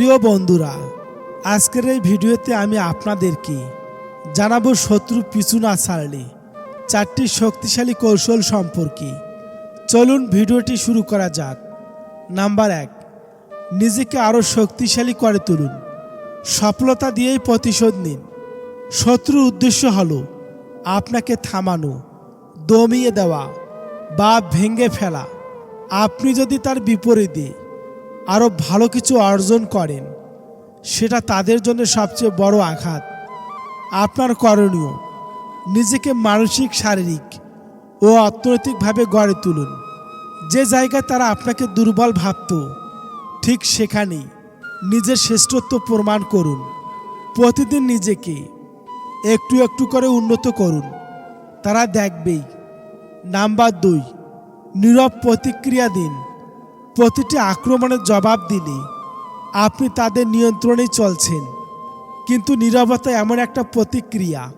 প্রিয় বন্ধুরা, আজকের এই ভিডিওতে আমি আপনাদেরকে জানাব শত্রু পিছু না ছাড়লে চারটি শক্তিশালী কৌশল সম্পর্কে। চলুন ভিডিওটি শুরু করা যাক। নাম্বার এক, নিজেকে আরও শক্তিশালী করে তুলুন। সফলতা দিয়েই প্রতিশোধ নিন। শত্রুর উদ্দেশ্য হল আপনাকে থামানো, দমিয়ে দেওয়া বা ভেঙে ফেলা। আপনি যদি তার বিপরীতে আরও ভালো কিছু অর্জন করেন, সেটা তাদের জন্য সবচেয়ে বড় আঘাত। আপনার করণীয়, নিজেকে মানসিক, শারীরিক ও অর্থনৈতিকভাবে গড়ে তুলুন। যে জায়গায় তারা আপনাকে দুর্বল ভাবত, ঠিক সেখানেই নিজের শ্রেষ্ঠত্ব প্রমাণ করুন। প্রতিদিন নিজেকে একটু একটু করে উন্নত করুন। তারা দেখবেই, নাম্বার দুই, নীরব প্রতিক্রিয়া দিন। প্রতিটি আক্রমণের জবাব দিলে আপনি তাদের নিয়ন্ত্রণেই চলছেন। কিন্তু নীরবতা এমন একটা প্রতিক্রিয়া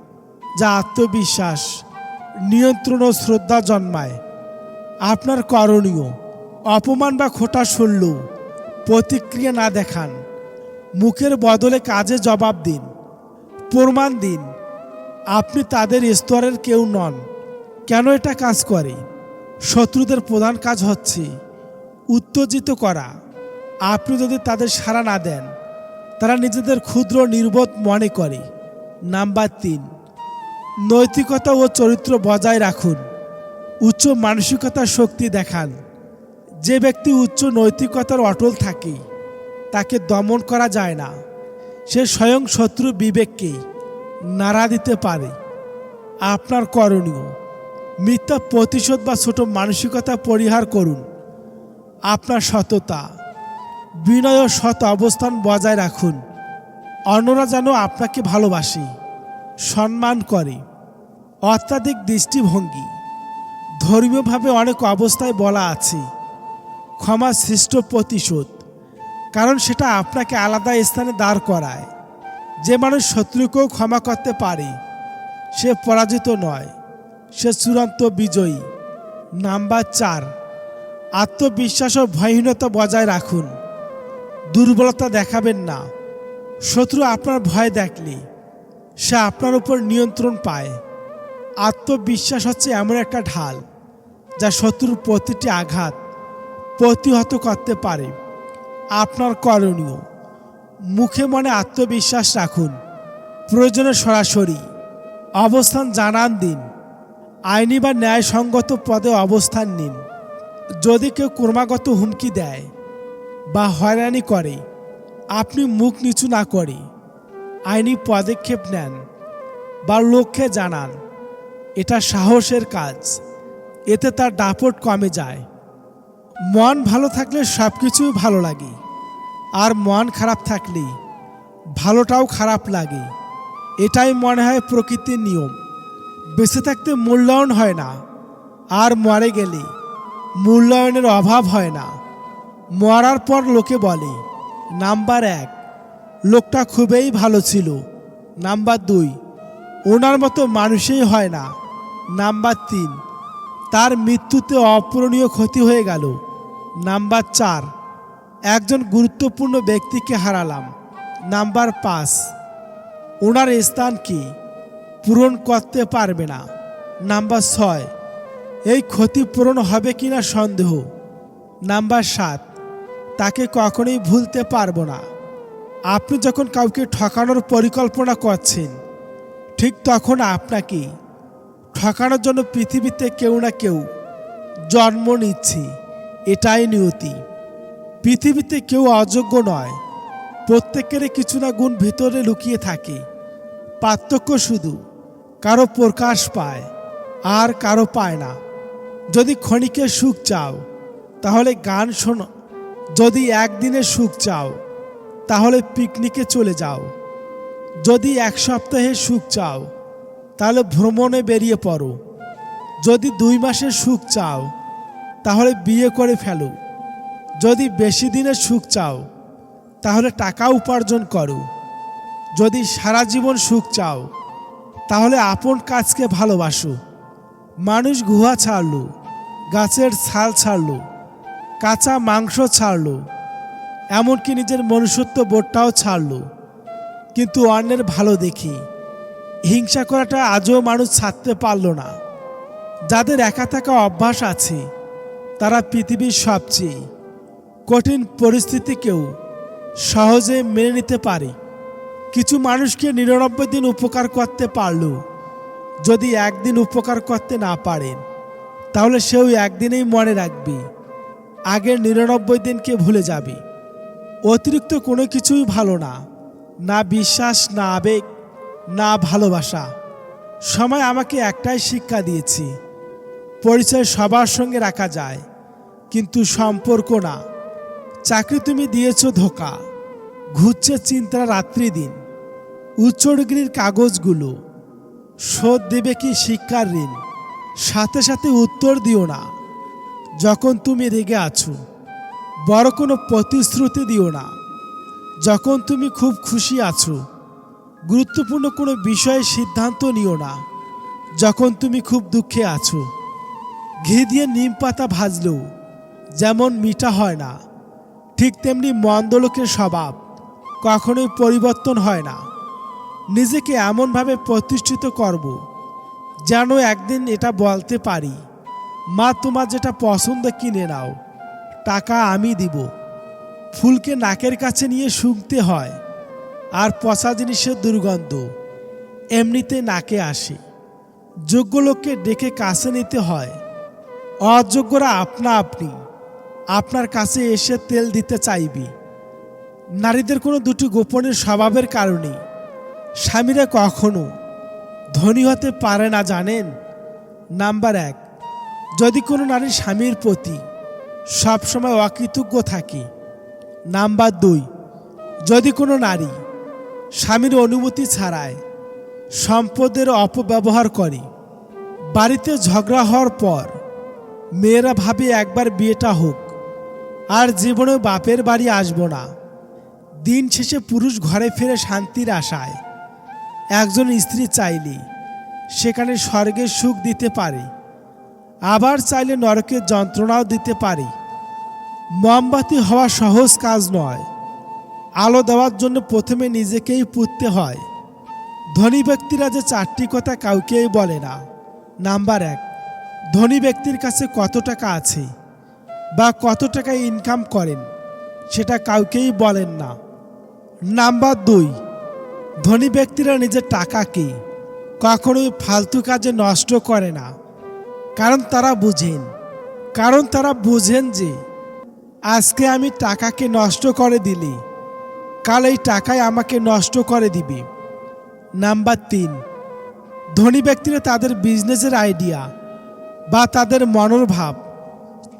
যা আত্মবিশ্বাস, নিয়ন্ত্রণ ও শ্রদ্ধা জন্মায়। আপনার করণীয়, অপমান বা খোটা শুনলেও প্রতিক্রিয়া না দেখান। মুখের বদলে কাজে জবাব দিন, প্রমাণ দিন, আপনি তাদের স্তরের কেউ নন। কেন এটা কাজ করে? শত্রুদের প্রধান কাজ হচ্ছে উত্তেজিত করা। আপনি যদি তাদের সাড়া না দেন, তারা নিজেদের ক্ষুদ্র নির্বোধ মনে করে। নাম্বার তিন, নৈতিকতা ও চরিত্র বজায় রাখুন। উচ্চ মানসিকতার শক্তি দেখান। যে ব্যক্তি উচ্চ নৈতিকতার অটল থাকে, তাকে দমন করা যায় না। সে স্বয়ং শত্রু বিবেককে নাড়া দিতে পারে। আপনার করণীয়, মিথ্যা প্রতিশোধ বা ছোট মানসিকতা পরিহার করুন। আপনার সততা। বিনয় ও সৎ অবস্থান বজায় রাখুন। অন্যরা যেন আপনাকে ভালোবাসে, সম্মান করে। অত্যাধিক দৃষ্টিভঙ্গি। ধর্মীয়ভাবে অনেক অবস্থায় বলা আছে, ক্ষমা সৃষ্ট প্রতিশোধ, কারণ সেটা আপনাকে আলাদা স্থানে দাঁড় করায়। যে মানুষ শত্রুকেও ক্ষমা করতে পারে, সে পরাজিত নয়, সে চূড়ান্ত বিজয়ী। নাম্বার চার। আত্মবিশ্বাস ও ভয়হীনতা বজায় রাখুন। দুর্বলতা দেখাবেন না। শত্রু আপনার ভয় দেখলে, সে আপনার উপর নিয়ন্ত্রণ পায়। আত্মবিশ্বাস হচ্ছে এমন একটা ঢাল, যা শত্রুর প্রতিটি আঘাত প্রতিহত করতে পারে। আপনার করণীয়, মুখে মনে আত্মবিশ্বাস রাখুন। প্রয়োজনে সরাসরি অবস্থান জানান দিন। আইনি বা ন্যায়সঙ্গত পদে অবস্থান নিন। যদি কেউ ক্রমাগত হুমকি দেয় বা হয়রানি করে, আপনি মুখ নিচু না করে আইনি পদক্ষেপ নেন বা লক্ষ্যে জানান, এটা সাহসের কাজ, এতে তার দাপট কমে যায়। মন ভালো থাকলে সব কিছুই ভালো লাগে, আর মন খারাপ থাকলে ভালোটাও খারাপ লাগে। এটাই মনে হয় প্রকৃতির নিয়ম। বেঁচে থাকতে মূল্যায়ন হয় না, আর মরে গেলে মূল্যায়নের অভাব হয় না। মরার পর লোকে বলে, নাম্বার এক, লোকটা খুবই ভালো ছিল। নাম্বার দুই, ওনার মতো মানুষই হয় না। নাম্বার তিন, তার মৃত্যুতে অপূরণীয় ক্ষতি হয়ে গেল। নাম্বার চার, একজন গুরুত্বপূর্ণ ব্যক্তিকে হারালাম। নাম্বার পাঁচ, ওনার স্থান কি? পূরণ করতে পারবে না। নাম্বার ছয় এই ক্ষতিপূরণ হবে কিনা সন্দেহ? নাম্বার সাত, তাকে কখনোই ভুলতে পারব না। আপনি যখন কাউকে ঠকানোর পরিকল্পনা করছেন, ঠিক তখন আপনাকে ঠকানোর জন্য পৃথিবীতে কেউ না কেউ জন্ম নিচ্ছে, এটাই নিয়তি। পৃথিবীতে কেউ অযোগ্য নয়, প্রত্যেকেরই কিছু না গুণ ভিতরে লুকিয়ে থাকে। পার্থক্য শুধু কারও প্রকাশ পায়, আর কারও পায় না। যদি ক্ষণিকের সুখ চাও, তাহলে গান শোনো। যদি একদিনের সুখ চাও, তাহলে পিকনিকে চলে যাও। যদি এক সপ্তাহের সুখ চাও, তাহলে ভ্রমণে বেরিয়ে পড়ো। যদি দুই মাসের সুখ চাও, তাহলে বিয়ে করে ফেলো। যদি বেশি দিনের সুখ চাও, তাহলে টাকা উপার্জন করো। যদি সারা জীবন সুখ চাও, তাহলে আপন কাজকে ভালোবাসো। মানুষ গুহা ছাড়লো। গাছের ছাল ছাড়লো, কাঁচা মাংস ছাড়লো, এমনকি নিজের মনুষ্যত্ব বোধটাও ছাড়ল। কিন্তু অন্যের ভালো দেখি, হিংসা করাটা আজও মানুষ ছাড়তে পারল না। যাদের একা থাকা অভ্যাস আছে, তারা পৃথিবীর সবচেয়ে কঠিন পরিস্থিতিকেও সহজে মেনে নিতে পারে। কিছু মানুষকে নিরানব্বই দিন উপকার করতে পারল, যদি একদিন উপকার করতে না পারেন। তাহলে সেও একদিনেই মনে রাখবে। আগের নিরানব্বই দিনকে ভুলে যাবে। অতিরিক্ত কোনো কিছুই ভালো না। না বিশ্বাস, না আবেগ, না ভালোবাসা। সময় আমাকে একটাই শিক্ষা দিয়েছি। পরিচয় সবার সঙ্গে রাখা যায়, কিন্তু সম্পর্ক না। চাকরি তুমি দিয়েছ ধোকা। ঘুরছে চিন্তা রাত্রি দিন। উচ্চ ডিগ্রির কাগজগুলো। শোধ দেবে কি শিক্ষার ঋণ? সাথে সাথে উত্তর দিও না। যখন তুমি রেগে আছো, বড় কোনো প্রতিশ্রুতি দিও না। যখন তুমি খুব খুশি আছো, গুরুত্বপূর্ণ কোনো বিষয়ে সিদ্ধান্ত নিও না। যখন তুমি খুব দুঃখে আছো, ঘি দিয়ে নিম পাতা ভাজলেও যেমন মিঠা হয় না, ঠিক তেমনি মন্দ লোকের স্বভাব কখনোই পরিবর্তন হয় না। নিজেকে এমনভাবে প্রতিষ্ঠিত করব যেন একদিন এটা বলতে পারি। মা, তোমার যেটা পছন্দ কিনে নাও। টাকা আমি দিব। ফুলকে নাকের কাছে নিয়ে শুকতে হয়। আর পচা জিনিসের দুর্গন্ধ এমনিতে নাকে আসে। যোগ্য লোককে ডেকে কাছে নিতে হয়। অযোগ্যরা আপনা আপনি আপনার কাছে এসে তেল দিতে চাইবি। নারীদের কোনো দুটি গোপনের স্বভাবের কারণে। স্বামীরা কখনো ধনী হতে পারে না জানেন? নাম্বার এক, যদি কোনো নারী স্বামীর প্রতি সবসময় অকৃতজ্ঞ থাকে। নাম্বার দুই, যদি কোনো নারী স্বামীর অনুমতি ছাড়ায় সম্পদের অপব্যবহার করে। বাড়িতে ঝগড়া হওয়ার পর মেয়েরা ভাবে একবার বিয়েটা হোক, আর জীবনে বাপের বাড়ি আসব না। দিন শেষে পুরুষ ঘরে ফিরে শান্তির আশায় একজন স্ত্রী চাইলে সেখানে স্বর্গের সুখ দিতে পারে, আবার চাইলে নরকের যন্ত্রণাও দিতে পারে। মোমবাতি হওয়া সহজ কাজ নয়, আলো দেওয়ার জন্য প্রথমে নিজেকেই পুততে হয়। ধনী ব্যক্তিরা যে চারটি কথা কাউকেই বলে না। নাম্বার এক, ধনী ব্যক্তির কাছে কত টাকা আছে বা কত টাকা ইনকাম করেন, সেটা কাউকেই বলেন না। নাম্বার দুই ধনী ব্যক্তিরা নিজের টাকাকে কখনোই ফালতু কাজে নষ্ট করে না। কারণ তারা বুঝেন। কারণ তারা বুঝেন যে, আজকে আমি টাকাকে নষ্ট করে দিলে। কাল এই টাকায় আমাকে নষ্ট করে দিবে। নাম্বার তিন, ধনী ব্যক্তিরা তাদের বিজনেসের আইডিয়া বা তাদের মনোভাব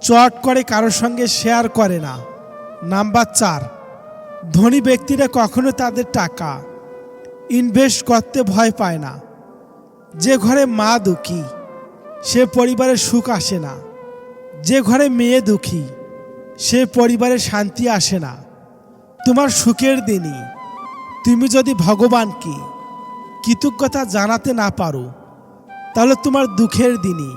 চট করে কারোর সঙ্গে শেয়ার করে না। নাম্বার চার, ধনী ব্যক্তিরা কখনো তাদের টাকা ইনভেস্ট করতে ভয় পায় না। যে ঘরে মা দুঃখী, সে পরিবারে সুখ আসে না। যে ঘরে মেয়ে দুঃখী, সে পরিবারে শান্তি আসে না। তোমার সুখের দিনই। তুমি যদি ভগবানকে কৃতজ্ঞতা জানাতে না পারো, তাহলে তোমার দুঃখের দিনই।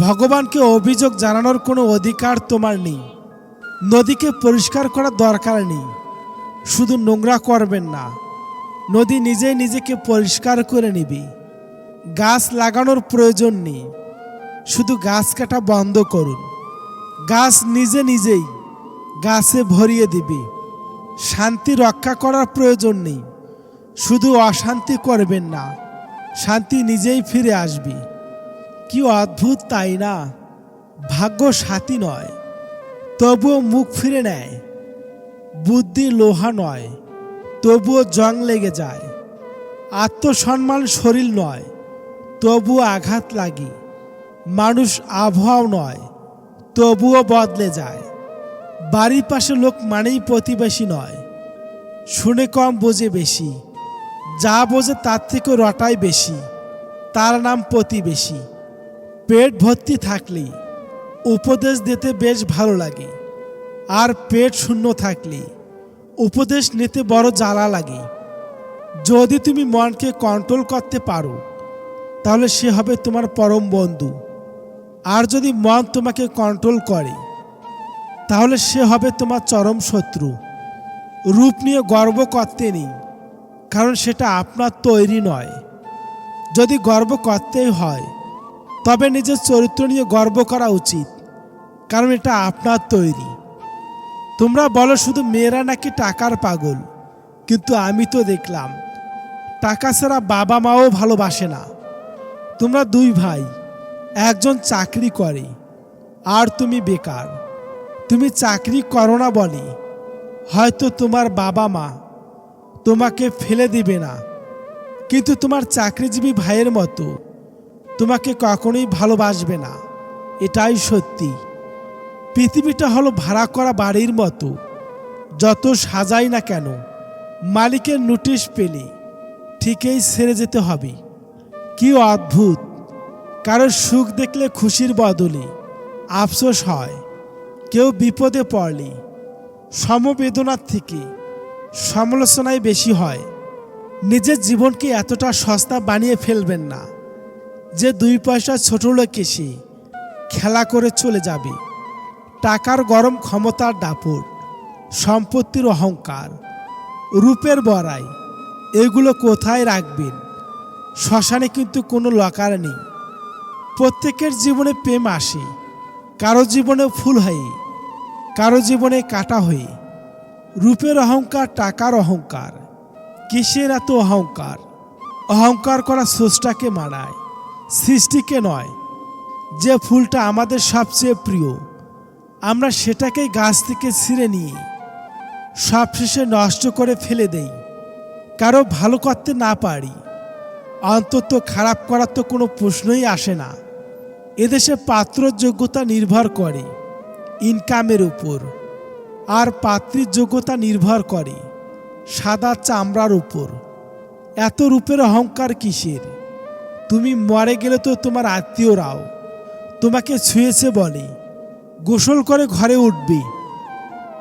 ভগবানকে অভিযোগ জানানোর কোনো অধিকার তোমার নেই। নদীকে পরিষ্কার করার দরকার নেই। শুধু নোংরা করবেন না। নদী নিজেই নিজেকে পরিষ্কার করে নিবি। গাছ লাগানোর প্রয়োজন নেই। শুধু গাছ কাটা বন্ধ করুন। গাছ নিজে নিজেই গাছে ভরিয়ে দিবে। শান্তি রক্ষা করার প্রয়োজন নেই। শুধু অশান্তি করবেন না, শান্তি নিজেই ফিরে আসবে। কি অদ্ভুত, তাই না? ভাগ্য সাথী নয়, তবুও মুখ ফিরে নেয়। বুদ্ধি লোহা নয়। তবুও জং লেগে যায়। আত্মসম্মান শরীর নয়, তবুও আঘাত লাগে। মানুষ আবহাওয়া নয়, তবুও বদলে যায়। বাড়ির পাশে লোক মানেই প্রতিবেশী নয়। শুনে কম বোঝে বেশি, যা বোঝে তার থেকে রটাই বেশি। তার নাম প্রতিবেশী। পেট ভর্তি থাকলে, উপদেশ দিতে বেশ ভালো লাগে। আর পেট শূন্য থাকলে। উপদেশ নিতে বড় জ্বালা লাগে। যদি তুমি মনকে কন্ট্রোল করতে পারো, তাহলে সে হবে তোমার পরম বন্ধু। আর যদি মন তোমাকে কন্ট্রোল করে, তাহলে সে হবে তোমার চরম শত্রু। রূপ নিয়ে গর্ব করতে নেই, কারণ সেটা আপনার তৈরি নয়। যদি গর্ব করতেই হয়, তবে নিজের চরিত্র নিয়ে গর্ব করা উচিত, কারণ এটা আপনার তৈরি। তোমরা বলো শুধু মেয়েরা নাকি টাকার পাগল? কিন্তু আমি তো দেখলাম, টাকা ছাড়া বাবা মাও ভালোবাসে না। তোমরা দুই ভাই, একজন চাকরি করে, আর তুমি বেকার। তুমি চাকরি করো না বলে, হয়তো তোমার বাবা মা তোমাকে ফেলে দিবে না। কিন্তু তোমার চাকরিজীবী ভাইয়ের মতো তোমাকে কখনোই ভালোবাসবে না। এটাই সত্যি। পৃথিবীটা হলো ভাড়া করা বাড়ির মতো। যত সাজাই না কেন, মালিকের নোটিশ পেলে ঠিকই ছেড়ে যেতে হবে। কি অদ্ভুত! কারোর সুখ দেখলে খুশির বদলে আফসোস হয়। কেউ বিপদে পড়লে সমবেদনার থেকে সমালোচনাই বেশি হয়। নিজের জীবনকে এতটা সস্তা বানিয়ে ফেলবেন না, যে দুই পয়সা ছোট লোক এসে খেলা করে চলে যাবে। টাকার গরম ক্ষমতার দাপট সম্পত্তির অহংকার, রূপের বড়াই, এগুলো কোথায় রাখবেন? শ্মশানে কিন্তু কোনো লকার নেই। প্রত্যেকের জীবনে প্রেম আসে, কারও জীবনে ফুল হয়ে, কারও জীবনে কাটা হয়ে। রূপের অহংকার, টাকার অহংকার, কিসের এত অহংকার? অহংকার করা স্রষ্টাকে মানায়, সৃষ্টিকে নয়, যে ফুলটা আমাদের সবচেয়ে প্রিয়। আমরা সেটাকেই গাছ থেকে ছিঁড়ে নিয়ে সবশেষে নষ্ট করে ফেলে দেই। কারও ভালো করতে না পারি, অন্তত খারাপ করার তো কোনো প্রশ্নই আসে না। এদেশে পাত্র যোগ্যতা নির্ভর করে ইনকামের উপর, আর পাত্রীর যোগ্যতা নির্ভর করে সাদা চামড়ার উপর। এত রূপের অহংকার কিসের? তুমি মরে গেলে তো তোমার আত্মীয়রাও তোমাকে ছুঁয়েছে বলে। গোসল করে ঘরে উঠবে।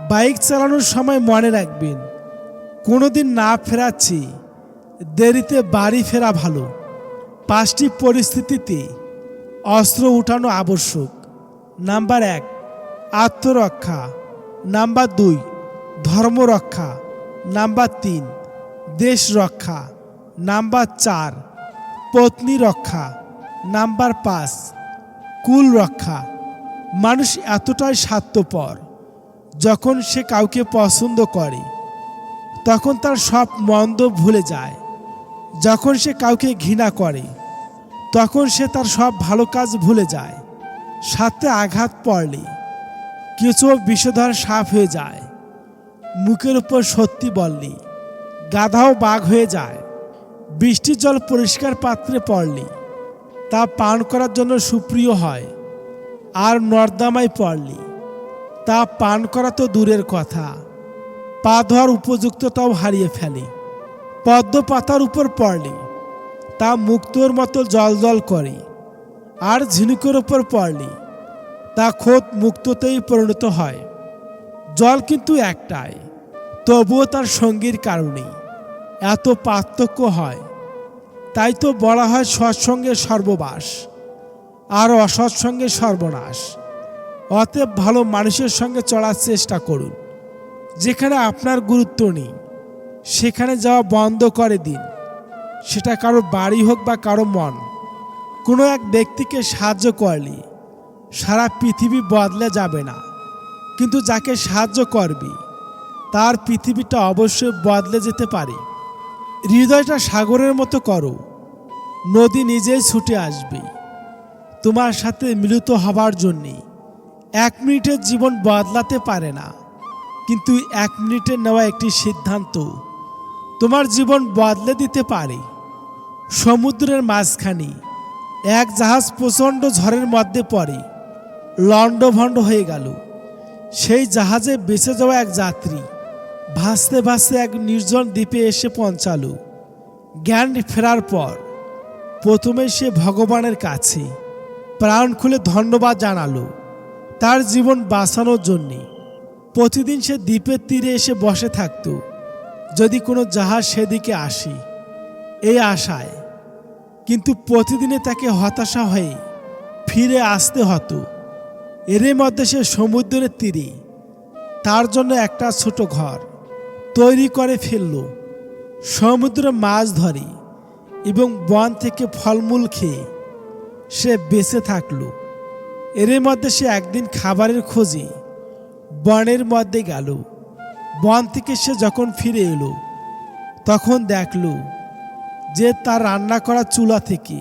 বাইক চালানোর সময় মনে রাখবেন কোনো দিন না ফেরাচ্ছি, দেরিতে বাড়ি ফেরা ভালো। পাঁচটি পরিস্থিতিতে অস্ত্র উঠানো আবশ্যক। নাম্বার এক, আত্মরক্ষা। নাম্বার দুই, ধর্মরক্ষা। নাম্বার তিন দেশ রক্ষা নাম্বার চার পত্নী রক্ষা নাম্বার পাঁচ কুল রক্ষা মানুষ এতটাই স্বার্থপর, যখন সে কাউকে পছন্দ করে, তখন তার সব মন্দ ভুলে যায়। যখন সে কাউকে ঘৃণা করে, তখন সে তার সব ভালো কাজ ভুলে যায়। সাথে আঘাত পড়লে কিছু বিষধর সাপ হয়ে যায়। মুখের উপর সত্যি বললি গাধাও বাঘ হয়ে যায়। বৃষ্টির জল পরিষ্কার পাত্রে পড়লি তা পান করার জন্য সুপ্রিয় হয়। আর নর্দামায় পড়লি। তা পান করা তো দূরের কথা। পা ধোয়ার উপযুক্ততাও হারিয়ে ফেলে। পদ্ম পাতার উপর পড়লে। তা মুক্তোর মতো জল জল করে। আর ঝিনুকের উপর পড়লে। তা খোদ মুক্ততেই পরিণত হয়। জল কিন্তু একটাই। তবুও তার সঙ্গীর কারণে এত পার্থক্য হয়। তাই তো বলা হয় সৎসঙ্গে সর্ববাস। আর অসৎসঙ্গে সর্বনাশ। অতএব ভালো মানুষের সঙ্গে চলার চেষ্টা করুন। যেখানে আপনার গুরুত্ব নেই, সেখানে যাওয়া বন্ধ করে দিন। সেটা কারও বাড়ি হোক বা কারও মন, কোনো এক ব্যক্তিকে সাহায্য করলে সারা পৃথিবী বদলে যাবে না। কিন্তু যাকে সাহায্য করবি, তার পৃথিবীটা অবশ্যই বদলে যেতে পারে। হৃদয়টা সাগরের মতো করো, নদী নিজেই ছুটে আসবে। তোমার সাথে মিলিত হবার জন্যে এক মিনিটের জীবন বদলাতে পারে না। কিন্তু এক মিনিটে নেওয়া একটি সিদ্ধান্ত তোমার জীবন বদলে দিতে পারে। সমুদ্রের মাঝখানে এক জাহাজ প্রচণ্ড ঝড়ের মধ্যে পড়ে, লণ্ডভণ্ড হয়ে গেল। সেই জাহাজে বেঁচে যাওয়া এক যাত্রী ভাসতে ভাসতে এক নির্জন দ্বীপে এসে পৌঁছালো। জ্ঞান ফেরার পর প্রথমে সে ভগবানের কাছে প্রাণ খুলে ধন্যবাদ জানালো। তার জীবন বাঁচানোর জন্যে। প্রতিদিন সে দ্বীপের তীরে এসে বসে থাকত। যদি কোনো জাহাজ সেদিকে আসে, এই আশায়। কিন্তু প্রতিদিনে তাকে হতাশা হয়ে ফিরে আসতে হতো। এরই মধ্যে সে সমুদ্রের তীরে তার জন্য একটা ছোট ঘর তৈরি করে ফেলল। সমুদ্রে মাছ ধরে এবং বন থেকে ফলমূল খেয়ে সে বেঁচে থাকল। এর মধ্যে সে একদিন খাবারের খোঁজে বনের মধ্যে গেল। বন থেকে সে যখন ফিরে এলো, তখন দেখল যে তার রান্না করা চুলা থেকে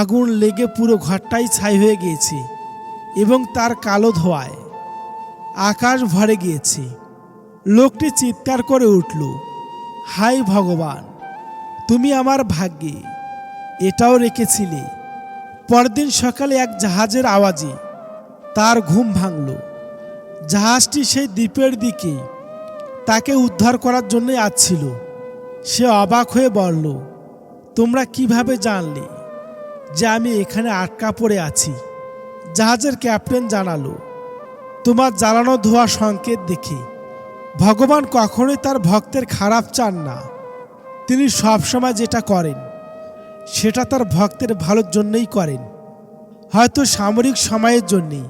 আগুন লেগে পুরো ঘরটাই ছাই হয়ে গিয়েছে এবং তার কালো ধোয়ায় আকাশ ভরে গিয়েছে। লোকটি চিৎকার করে উঠল হাই ভগবান, তুমি আমার ভাগ্যে এটাও রেখেছিলে। পরদিন সকালে এক জাহাজের আওয়াজে তার ঘুম ভাঙল। জাহাজটি সেই দ্বীপের দিকে তাকে উদ্ধার করার জন্যই আসছিল। সে অবাক হয়ে বলল, তোমরা কীভাবে জানলে যে আমি এখানে আটকা পড়ে আছি? জাহাজের ক্যাপ্টেন জানালো, তোমার জ্বালানো ধোয়া সংকেত দেখে। ভগবান কখনোই তার ভক্তের খারাপ চান না। তিনি সবসময় যেটা করেন সেটা তার ভক্তের ভালোর জন্যই করেন। হয়তো সামরিক সময়ের জন্যেই।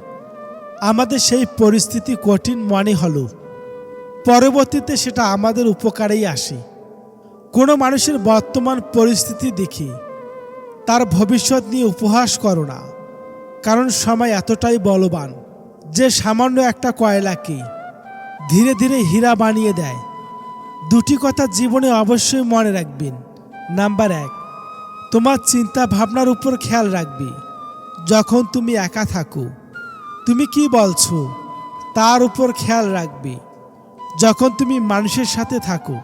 আমাদের সেই পরিস্থিতি কঠিন মনে হলো। পরবর্তীতে সেটা আমাদের উপকারেই আসে। কোনো মানুষের বর্তমান পরিস্থিতি দেখে তার ভবিষ্যৎ নিয়ে উপহাস করো না, কারণ সময় এতটাই বলবান যে সামান্য একটা কয়লাকে ধীরে ধীরে হীরা বানিয়ে দেয়। দুটি কথা জীবনে অবশ্যই মনে রাখবেন। নাম্বার এক তোমার চিন্তা ভাবনার উপর খেয়াল রাখবে। যখন তুমি একা থাকো, তুমি কি বলছো? তার উপর খেয়াল রাখবে। যখন তুমি মানুষের সাথে থাকো